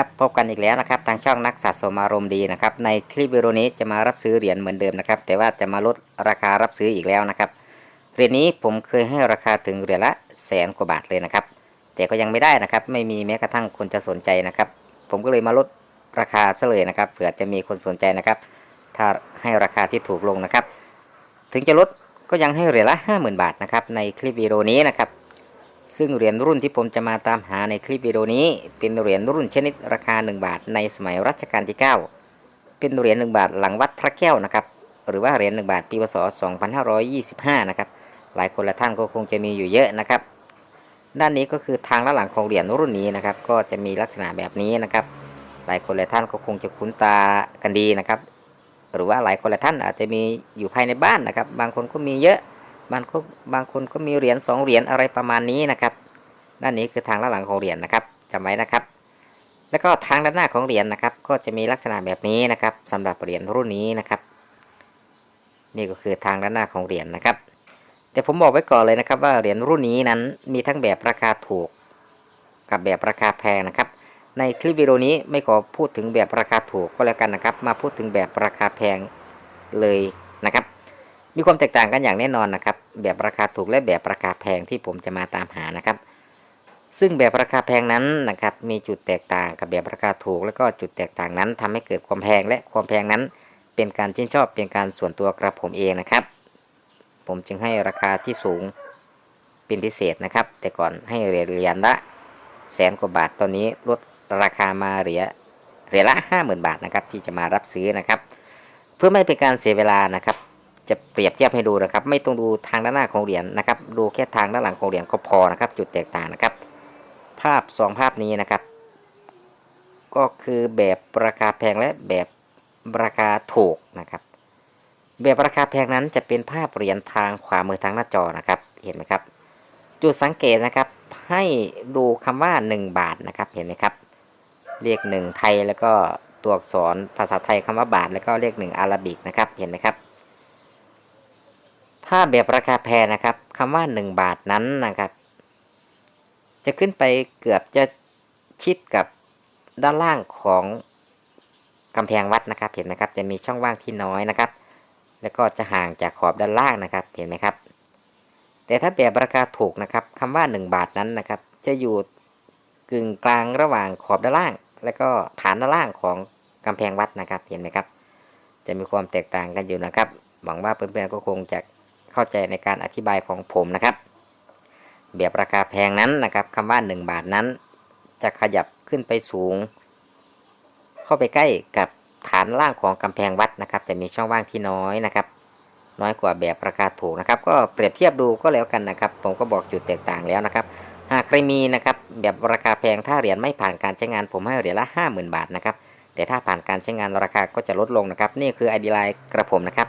ครับพบกันอีกแล้วนะครับทางช่องนักสะสมอารมณ์ดีนะครับในคลิปวิดีโอนี้จะมารับซื้อเหรียญเหมือนเดิมนะครับแต่ว่าจะมาลดราคารับซื้ออีกแล้วนะครับเหรียญนี้ผมเคยให้ราคาถึงเหรียญละแสนกว่าบาทเลยนะครับแต่ก็ยังไม่ได้นะครับ ไม่มีแม้กระทั่งคนจะสนใจนะครับ ผมก็เลยมาลดราคาซะเลยนะครับเผื่อจะมีคนสนใจนะครับ ถ้าให้ราคาที่ถูกลงนะครับ ถึงจะลดก็ยังให้เหรียญละ 50,000 บาทนะครับในคลิปวิดีโอนี้นะครับ ซึ่งเหรียญรุ่นที่ผมจะมาตามหาในคลิปวิดีโอนี้ เป็นเหรียญรุ่นชนิดราคา 1 บาทในสมัยรัชกาลที่ 9 เป็นเหรียญ1บาทหลังวัดพระแก้วนะครับ หรือว่าเหรียญ1บาทปีพศ2525 นะครับ หลายคนและท่านก็คงจะมีอยู่เยอะนะครับ ด้านนี้ก็คือทางด้านหลังของเหรียญรุ่นนี้นะครับ ก็จะมีลักษณะแบบนี้นะครับ หลายคนหลายท่านก็คงจะคุ้นตากันดีนะครับ หรือว่าหลายคนหลายท่านอาจจะมีอยู่ภายในบ้านนะครับ บางคนก็มีเยอะ บางคนบางคนก็มีเหรียญสองเหรียญอะไรประมาณนี้นะครับด้านนี้คือทางด้านหลังของเหรียญนะครับจำไว้นะครับ แล้วก็ทางด้านหน้าของเหรียญนะครับ ก็จะมีลักษณะแบบนี้นะครับสำหรับเหรียญรุ่นนี้นะครับ นี่ก็คือทางด้านหน้าของเหรียญนะครับ แต่ผมบอกไว้ก่อนเลยนะครับ ว่าเหรียญรุ่นนี้นั้นมีทั้งแบบราคาถูก กับแบบราคาแพงนะครับ ในคลิปวิดีโอนี้ไม่ขอพูดถึงแบบราคาถูกก็แล้วกันนะครับ มาพูดถึงแบบราคาแพงเลยนะครับ มีความแตกต่างกันอย่างแน่นอนนะครับ แบบราคาถูกและแบบราคาแพงที่ผมจะมาตามหานะครับ ซึ่งแบบราคาแพงนั้นนะครับ มีจุดแตกต่างกับแบบราคาถูก แล้วก็จุดแตกต่างนั้นทำให้เกิดความแพงและความแพงนั้น เป็นการชื่นชอบเป็นการส่วนตัวกระผมเองนะครับ ผมจึงให้ราคาที่สูงเป็นพิเศษนะครับ แต่ก่อนให้เหรียญละแสนกว่าบาทตอนนี้ลดราคามาเหรียญเหรียญละห้าหมื่นบาทนะครับที่จะมารับซื้อนะครับ เพื่อไม่เป็นการเสียเวลานะครับ จะเปรียบเทียบให้ดูนะครับ ไม่ต้องดูทางด้านหน้าของเหรียญนะครับ ดูแค่ทางด้านหลังของเหรียญก็พอนะครับ จุดแตกต่างนะครับ ภาพสองภาพนี้นะครับ ก็คือแบบราคาแพงและแบบราคาถูกนะครับ แบบราคาแพงนั้นจะเป็นภาพเหรียญทางขวามือทางหน้าจอนะครับ เห็นไหมครับ จุดสังเกตนะครับ ให้ดูคำว่า 1 บาทนะครับ เห็นไหมครับ เลขหนึ่งไทยแล้วก็ตัวอักษรภาษาไทยคำว่าบาท แล้วก็เลขหนึ่งอาราบิกนะครับ เห็นไหมครับ ถ้าแบบราคาแพงนะครับคำว่า 1 บาทนั้นนะครับ จะขึ้นไปเกือบจะชิดกับด้านล่างของกำแพงวัดนะครับ เห็นไหมครับ จะมีช่องว่างที่น้อยนะครับ แล้วก็จะห่างจากขอบด้านล่างนะครับ เห็นไหมครับ แต่ถ้าแบบราคาถูกนะครับคำว่า 1 บาทนั้นนะครับ จะอยู่กึ่งกลางระหว่างขอบด้านล่าง และก็ฐานด้านล่างของกำแพงวัดนะครับ เห็นไหมครับ จะมีความแตกต่างกันอยู่นะครับ หวังว่าเพื่อนๆก็คงจะ เข้าใจในการอธิบายของผมนะครับ แบบราคาแพงนั้นนะครับคำว่า 1 บาทนั้น จะขยับขึ้นไปสูง เข้าไปใกล้กับฐานล่างของกำแพงวัดนะครับ จะมีช่องว่างที่น้อยนะครับ น้อยกว่าแบบราคาถูกนะครับ ก็เปรียบเทียบดูก็แล้วกันนะครับ ผมก็บอกจุดแตกต่างแล้วนะครับ หากใครมีนะครับ แบบราคาแพงถ้าเหรียญไม่ผ่านการใช้งาน ผมให้เหรียญละ 50,000 บาทนะครับแต่ถ้าผ่านการใช้งานราคาก็จะลดลงนะครับ นี่คือไอเดียไลน์กระผมนะครับ